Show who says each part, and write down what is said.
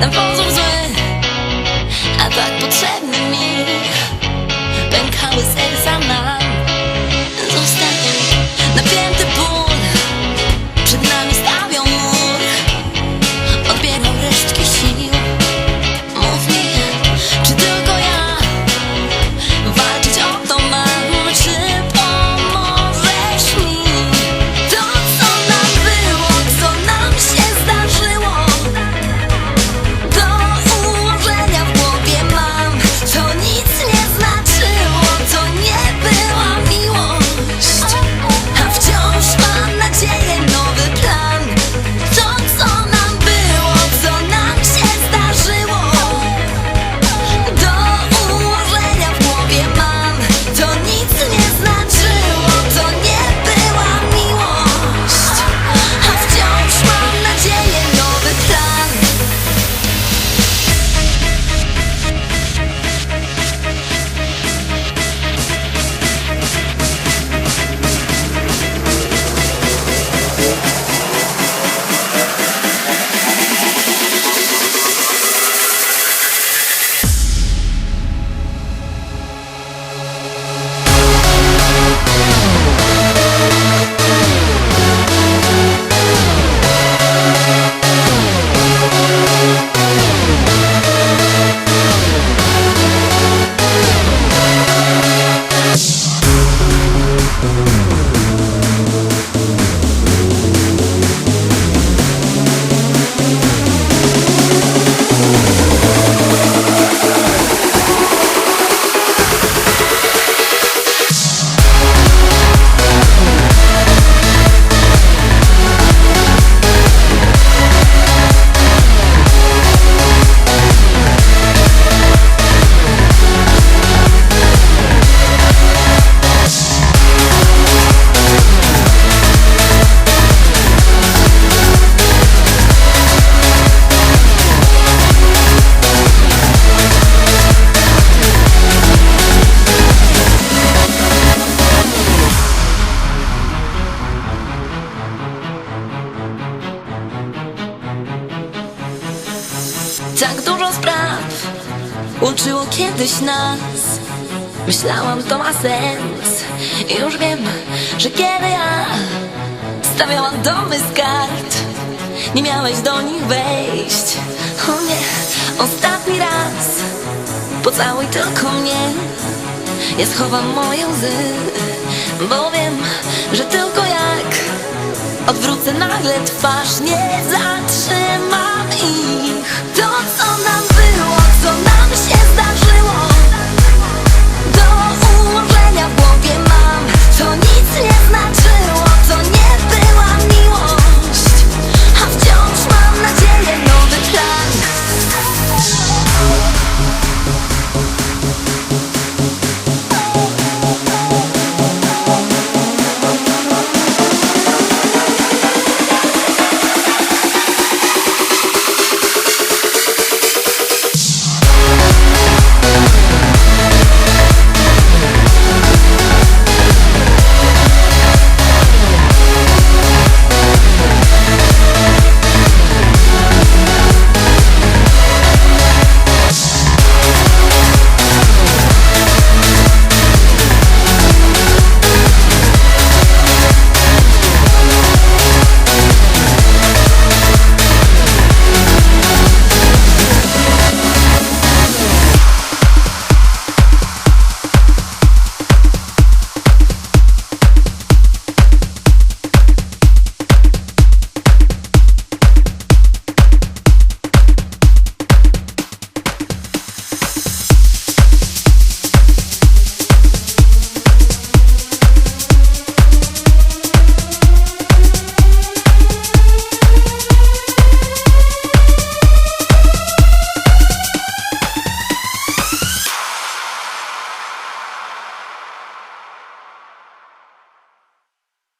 Speaker 1: na pozór zły A tak potrzebny Tak dużo spraw uczyło kiedyś nas. Myślałam to ma sens. I już wiem, że kiedy ja Stawiałam domy z kart Nie miałeś do nich wejść. O nie, ostatni raz Pocałuj tylko mnie. Ja schowam moje łzy Bo wiem, że tylko jak Odwrócę nagle twarz Nie zatrzymam ich nam